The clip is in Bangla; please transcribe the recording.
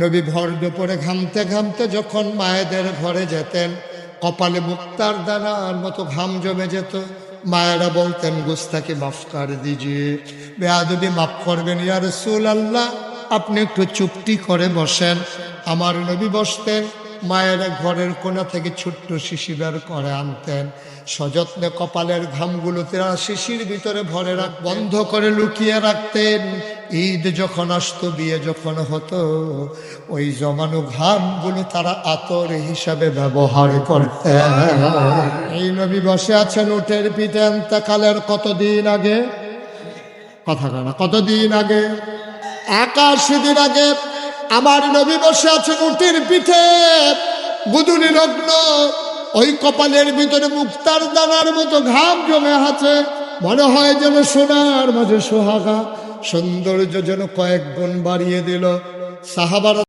নবী ভর দুপুরে ঘামতে ঘামতে যখন মায়েদের ঘরে যেতেন, কপালে মুক্তার দানার মতো ঘাম জমে যেত, মায়েরা বলতেন, গুস্তাকে মাফ কর দিজিয়ে বেয়াদবি মাফ করবেন ইয়ার সুল আল্লাহ আপনি একটু চুপটি করে বসেন। আমার নবী বসতেন মায়েরা ঘরের কোনা থেকে ছোট্ট শিশি বের করে আনতেন। সযত্নে কপালের ঘামগুলো তারা শিশির ভিতরে ভরে রাখ, বন্ধ করে লুকিয়ে রাখতেন। ঈদ যখন আসতো, বিয়ে যখন হতো, ওই জমানো ঘামগুলো তারা আতর হিসাবে ব্যবহার করতেন। এই নবী বসে আছেন উঠের পিঠে কালের কতদিন আগে? কথা কতদিন আগে? একাশি দিন আগে আমার নবী বসে আছে উটির পিঠে। বুদুলি লগ্ন ওই কপালের ভিতরে মুক্তার দানার মতো ঘাম জমে আছে। মনে হয় যেন সোনার মাঝে সোহাগা। সৌন্দর্য যেন কয়েক গুণ বাড়িয়ে দিল। সাহাবার